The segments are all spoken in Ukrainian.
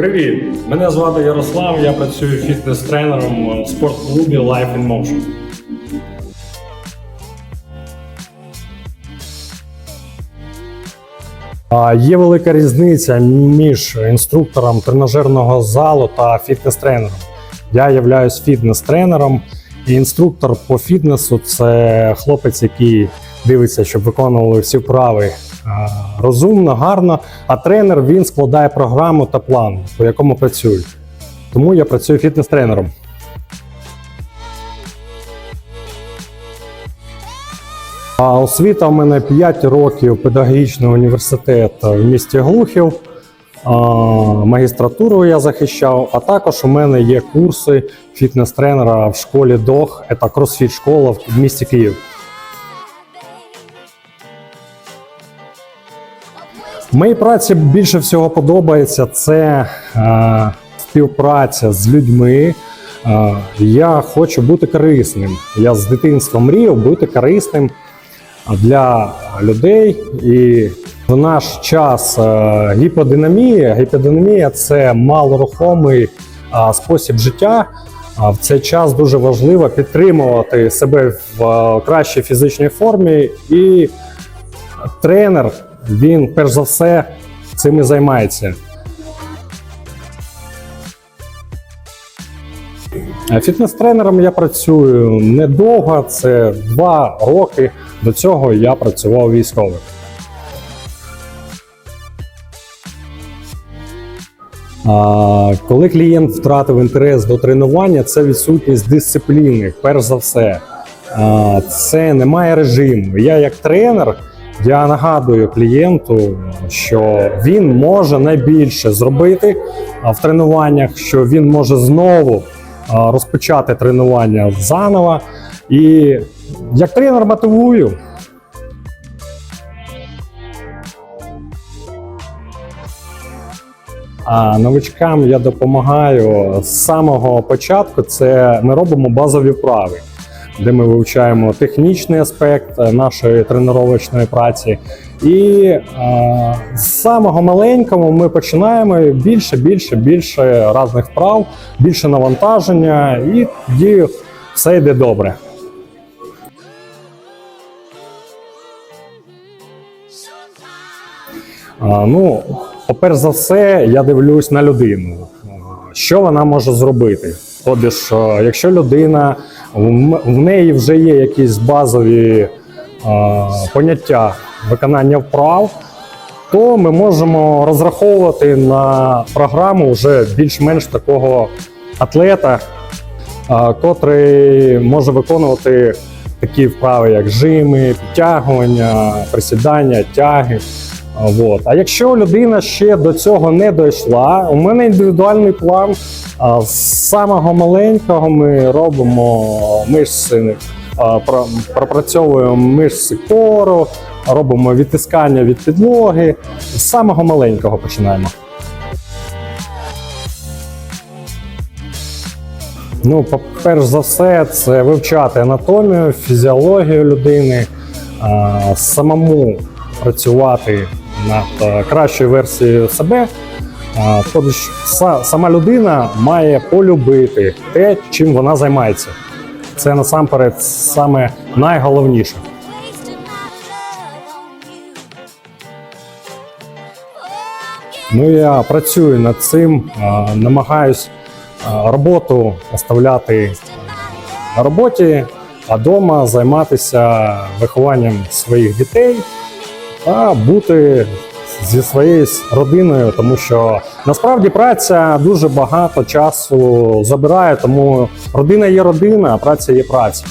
Привіт! Мене звати Ярослав, я працюю фітнес-тренером в спортклубі Life in Motion. Є велика різниця між інструктором тренажерного залу та фітнес-тренером. Я являюсь фітнес-тренером, і інструктор по фітнесу це хлопець, який дивиться, щоб виконували всі вправи розумно, гарно. А тренер він складає програму та план, по якому працюють. Тому я працюю фітнес-тренером. А освіта у мене 5 років педагогічний університет в місті Глухів. Магістратуру я захищав, а також у мене є курси фітнес-тренера в школі ДОГ, це кросфіт школа в місті Київ. Моїй праці більше всього подобається це е, співпраця з людьми. Е, я хочу бути корисним. Я з дитинства мріяв бути корисним для людей. І в наш час е, гіподинамія. Гіподинамія це малорухомий е, спосіб життя. А в цей час дуже важливо підтримувати себе в е, кращій фізичній формі і тренер він перш за все цим і займається. Фітнес-тренером я працюю недовго, це два роки. До цього я працював військовим. Коли клієнт втратив інтерес до тренування, це відсутність дисципліни, перш за все. Це немає режиму. Я як тренер. Я нагадую клієнту, що він може найбільше зробити в тренуваннях, що він може знову розпочати тренування заново. І як тренер мотивую. А новичкам я допомагаю з самого початку. Це ми робимо базові вправи де ми вивчаємо технічний аспект е, нашої тренувальної праці. І е, з самого маленького ми починаємо більше, більше, більше різних вправ, більше навантаження, і тоді все йде добре. А, ну, по-перше за все, я дивлюсь на людину, що вона може зробити. Тобі ж, якщо людина в неї вже є якісь базові поняття виконання вправ, то ми можемо розраховувати на програму вже більш-менш такого атлета, котрий може виконувати такі вправи, як жими, підтягування, присідання, тяги. А, Вот. А якщо людина ще до цього не дійшла, у мене індивідуальний план. З самого маленького ми робимо мишці, пропрацьовуємо мишці кору, робимо відтискання від підлоги. З самого маленького починаємо. Ну, перш за все, це вивчати анатомію, фізіологію людини, самому працювати над е, кращою версією себе. Тобто сама людина має полюбити те, чим вона займається. Це насамперед саме найголовніше. Ну я працюю над цим, намагаюсь роботу оставляти на роботі, а вдома займатися вихованням своїх дітей та бути зі своєю родиною, тому що насправді праця дуже багато часу забирає, тому родина є родина, а праця є праця.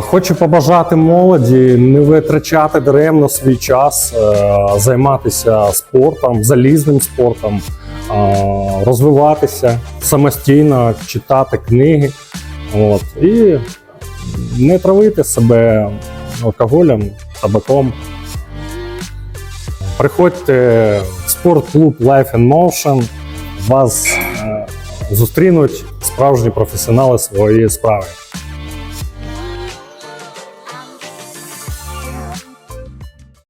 Хочу побажати молоді не витрачати даремно свій час, е, займатися спортом, залізним спортом, розвиватися самостійно, читати книги. От, і не травити себе алкоголем, табаком. приходьте в спортклуб Life in Motion. Вас е, зустрінуть справжні професіонали своєї справи.